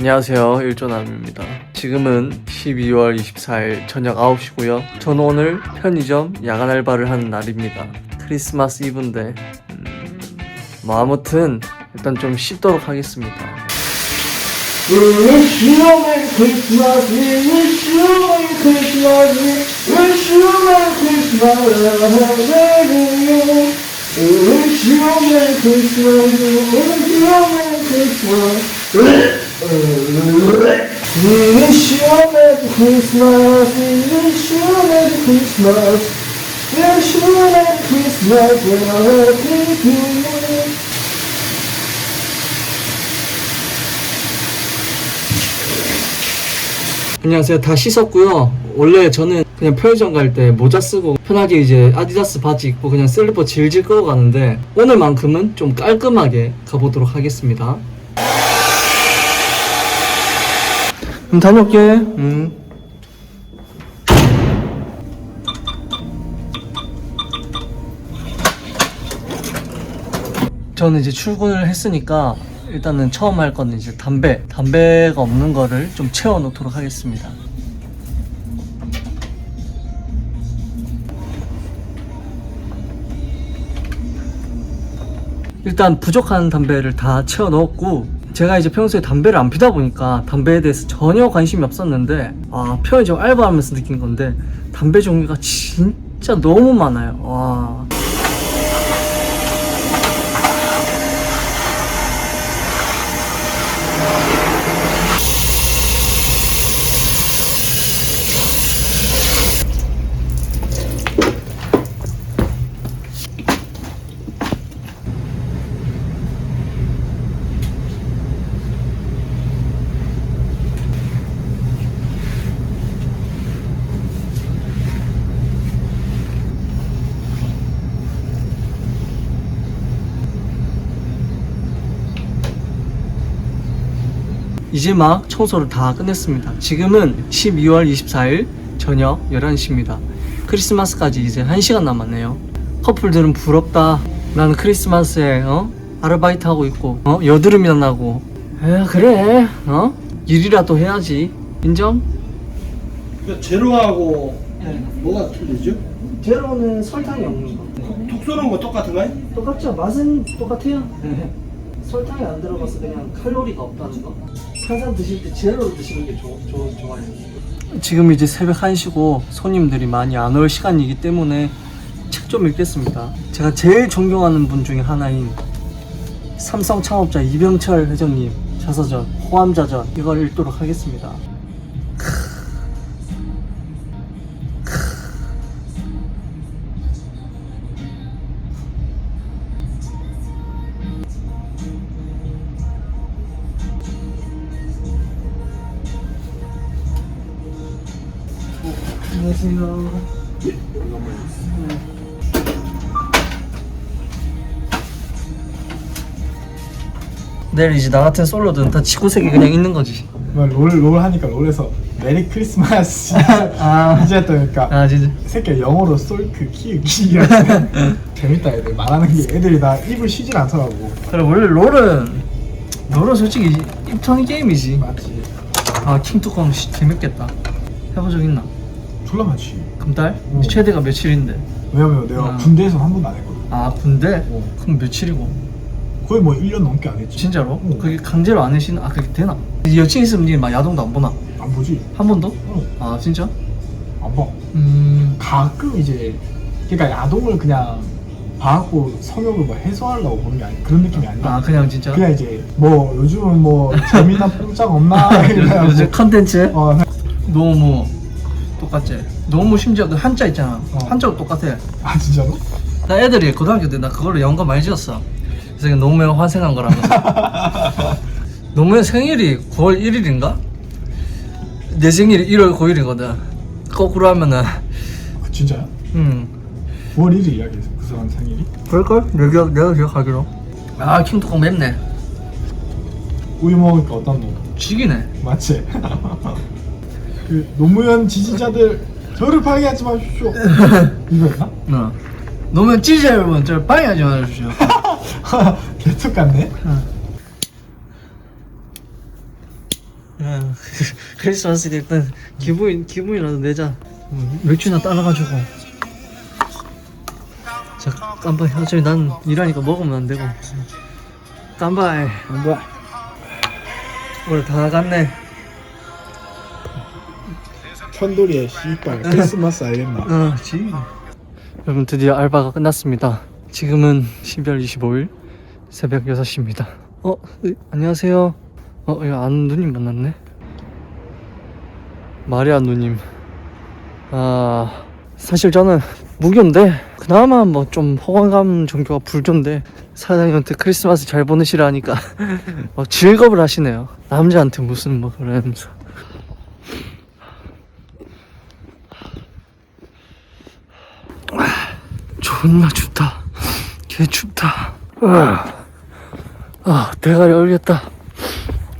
안녕하세요. 일조남입니다. 지금은 12월 24일 저녁 9시고요. 저는 오늘 편의점 야간 알바를 하는 날입니다. 크리스마스 이브인데 음, 뭐 아무튼 일단 좀 씻도록 하겠습니다 Wish you a Merry Christmas, we wish you a Merry Christmas, we wish you a Merry Christmas, and a Happy New Year. 안녕하세요 다 씻었고요 원래 저는 그냥 편의점 갈 때 모자 쓰고 편하게 이제 아디다스 바지 입고 그냥 슬리퍼 질질 끌고 가는데 오늘만큼은 좀 깔끔하게 가보도록 하겠습니다 그럼 다녀올게 음. 저는 이제 출근을 했으니까 일단은 처음 할 거는 이제 담배 담배가 없는 거를 좀 채워 놓도록 하겠습니다 일단 부족한 담배를 다 채워 넣었고 제가 이제 평소에 담배를 안 피다 보니까 담배에 대해서 전혀 관심이 없었는데 아 편의점 알바하면서 느낀 건데 담배 종류가 진짜 너무 많아요. 와 이제 막 청소를 다 끝냈습니다. 지금은 12월 24일 저녁 11시입니다. 크리스마스까지 이제 1시간 남았네요. 커플들은 부럽다. 나는 크리스마스에 어? 아르바이트 하고 있고 어? 여드름이나 나고. 에 그래. 어? 일이라도 해야지. 인정? 그 제로하고 네. 뭐가 틀리죠? 제로는 설탕이 없는 거. 톡 쏘는 거 똑같은가요? 똑같죠? 맛은 똑같아요. 설탕이 안 들어가서 그냥 칼로리가 없다는 거. 항상 드실 때 제로로 드시는 게 좋아요. 지금 이제 새벽 1시고 손님들이 많이 안 올 시간이기 때문에 책 좀 읽겠습니다. 제가 제일 존경하는 분 중에 하나인 삼성 창업자 이병철 회장님 자서전 호암자전 이걸 읽도록 하겠습니다. 안녕하세요. 내일 이제 나 같은 솔로들은 다 지구색이 그냥 있는 거지. 뭐 롤, 롤 하니까 롤에서 메리 크리스마스 아. 이제 했다니까 아 진짜. 새끼 영어로 솔크 키읔 키읔 재밌다 애들 말하는 게 애들이 다 입을 쉬질 않더라고 그래 원래 롤은 롤은 솔직히 입턴 게임이지. 맞지 아 킹투콩 씨 재밌겠다. 해본 적 있나? 졸라 많지 금달? 어. 최대가 며칠인데? 왜냐면 내가 아. 군대에서 한 번도 안 했거든 아 군대? 어. 그럼 며칠이고? 거의 뭐 1년 넘게 안 했지 진짜로? 어. 그게 강제로 안 해시는? 아 그게 되나? 여친 있으면 니막 야동도 안 보나? 안 보지 한 번도? 어. 아 진짜? 안 봐 음... 가끔 이제 그러니까 야동을 그냥 봐갖고 성욕을 뭐 해소하려고 보는 게 아니 그런 느낌이 아니라 아 그냥 진짜? 그냥 이제 뭐 요즘은 뭐 재미난 뽕짝 없나 요즘 컨텐츠? 어, 너무 똑같지? 너무 심지어 그 한자 있잖아 어. 한자도 똑같아 아 진짜로? 나 애들이 고등학교 때 나 그걸로 연관 많이 지었어 그래서 그냥 노무현 환생한 거라면서 노무현 생일이 9월 1일인가? 내 생일이 1월 9일이거든 거꾸로 하면은 아, 진짜야? 음 9월 1일 이야기했어 그 사람 생일이? 그럴걸? 내가, 내가 기억하기로 아 킹뚜껑 맵네 우유 먹으니까 어떤 놈? 죽이네 맞지? 그 노무현 지지자들 저를 방해하지 마십시오 이거였나? 어. 노무현 찌자 여러분 저 방해하지 말아주시오 개떡 같네? 야, 크리스마스 때 일단 기분 기분이라도 내자. 음, 맥주나 따라가지고. 자, 깜빡이. 어차피 난 일하니까 먹으면 안 되고. 깜빡이. 뭐야? 오늘 다 나갔네. 천돌이의 씨발 크리스마스 알겠나? 어, 지. 여러분 드디어 알바가 끝났습니다. 지금은 12월 25일 새벽 6시입니다. 어, 으, 안녕하세요. 어, 이거 아는 누님 만났네. 마리아 누님. 아, 사실 저는 무교인데 그나마 뭐 좀 호감감 정도가 불교인데 사장님한테 크리스마스 잘 보내시라 하니까 어, 즐겁을 하시네요. 남자한테 무슨 뭐 그러면서. 존나 춥다. 개 춥다. 아, 아 대가리 얼겠다.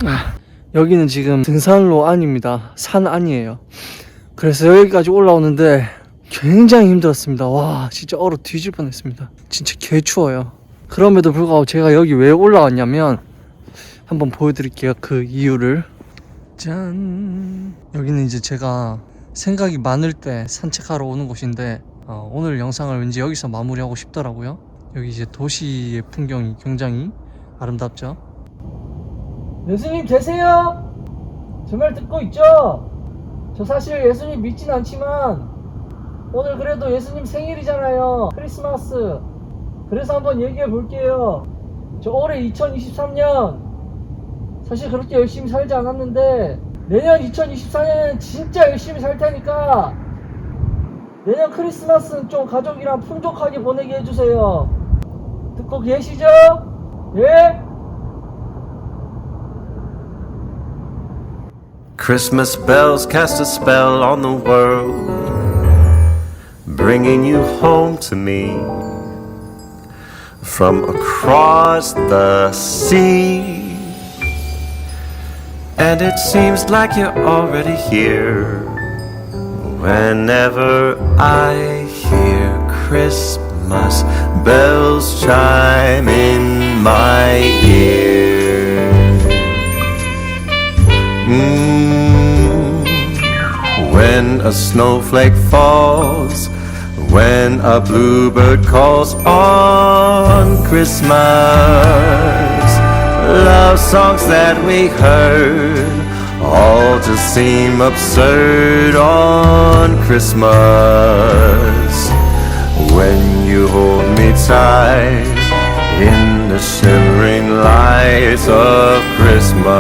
아, 여기는 지금 등산로 안입니다. 산 안이에요. 그래서 여기까지 올라오는데 굉장히 힘들었습니다. 와, 진짜 얼어 뒤질 뻔 했습니다. 진짜 개 추워요. 그럼에도 불구하고 제가 여기 왜 올라왔냐면 한번 보여드릴게요. 그 이유를. 짠. 여기는 이제 제가 생각이 많을 때 산책하러 오는 곳인데 어, 오늘 영상을 왠지 여기서 마무리하고 싶더라고요. 여기 이제 도시의 풍경이 굉장히 아름답죠. 예수님 계세요? 제 말 듣고 있죠? 저 사실 예수님 믿진 않지만 오늘 그래도 예수님 생일이잖아요. 크리스마스. 그래서 한번 얘기해 볼게요. 저 올해 2023년 사실 그렇게 열심히 살지 않았는데 내년 2024년에는 진짜 열심히 살 테니까 내년 크리스마스는 좀 가족이랑 풍족하게 보내게 해주세요. 듣고 계시죠? 예? Christmas bells cast a spell on the world, bringing you home to me from across the sea. And it seems like you're already here whenever I hear Christmas bells chime in my ear. Mm, when a snowflake falls, when a bluebird calls on Christmas, love songs that we heard all just seem absurd on Christmas. When you hold me tight in the shimmering lights of Christmas.